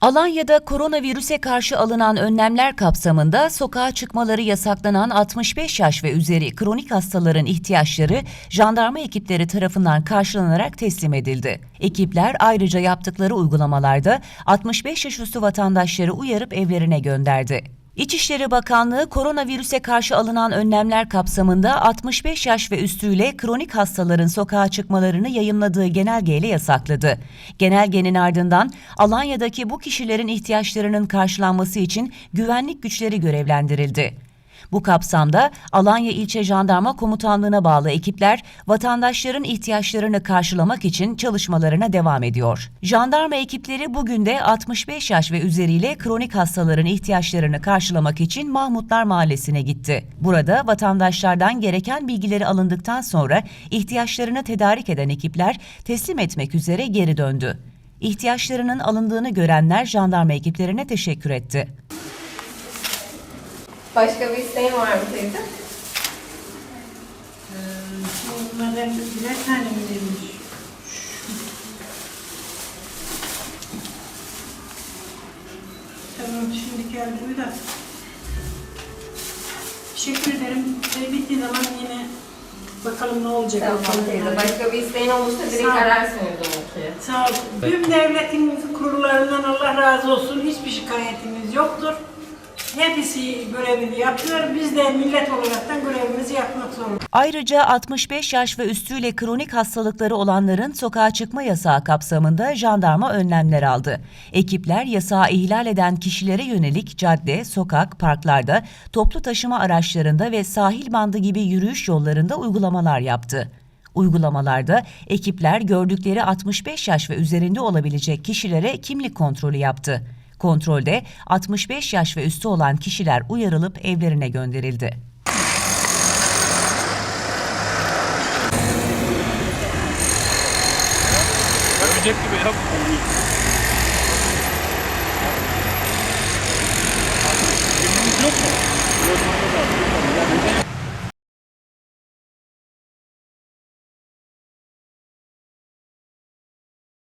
Alanya'da koronavirüse karşı alınan önlemler kapsamında sokağa çıkmaları yasaklanan 65 yaş ve üzeri kronik hastaların ihtiyaçları jandarma ekipleri tarafından karşılanarak teslim edildi. Ekipler ayrıca yaptıkları uygulamalarda 65 yaş üstü vatandaşları uyarıp evlerine gönderdi. İçişleri Bakanlığı koronavirüse karşı alınan önlemler kapsamında 65 yaş ve üstüyle kronik hastaların sokağa çıkmalarını yayımladığı genelgeyle yasakladı. Genelgenin ardından Alanya'daki bu kişilerin ihtiyaçlarının karşılanması için güvenlik güçleri görevlendirildi. Bu kapsamda Alanya İlçe Jandarma Komutanlığı'na bağlı ekipler vatandaşların ihtiyaçlarını karşılamak için çalışmalarına devam ediyor. Jandarma ekipleri bugün de 65 yaş ve üzeriyle kronik hastaların ihtiyaçlarını karşılamak için Mahmutlar Mahallesi'ne gitti. Burada vatandaşlardan gereken bilgileri alındıktan sonra ihtiyaçlarını tedarik eden ekipler teslim etmek üzere geri döndü. İhtiyaçlarının alındığını görenler jandarma ekiplerine teşekkür etti. Başka bir isteğin var mı teyze? Bunlardan birer tane mi demiş? Tamam şimdi geldi bir dakika. Teşekkür ederim. Şey bittiği zaman yine bakalım ne olacak. Tamam teyze. Başka bir isteğin olursa direkt Sağ ol. ararsın uygulamayı. Sağ ol. Tüm devletin kurullarından Allah razı olsun. Hiçbir şikayetimiz yoktur. Hepsi görevini yapıyor. Biz de millet olaraktan görevimizi yapmak zorundayız. Ayrıca 65 yaş ve üstüyle kronik hastalıkları olanların sokağa çıkma yasağı kapsamında jandarma önlemler aldı. Ekipler yasağı ihlal eden kişilere yönelik cadde, sokak, parklarda, toplu taşıma araçlarında ve sahil bandı gibi yürüyüş yollarında uygulamalar yaptı. Uygulamalarda ekipler gördükleri 65 yaş ve üzerinde olabilecek kişilere kimlik kontrolü yaptı. Kontrolde 65 yaş ve üstü olan kişiler uyarılıp evlerine gönderildi. Öpecek gibi ya.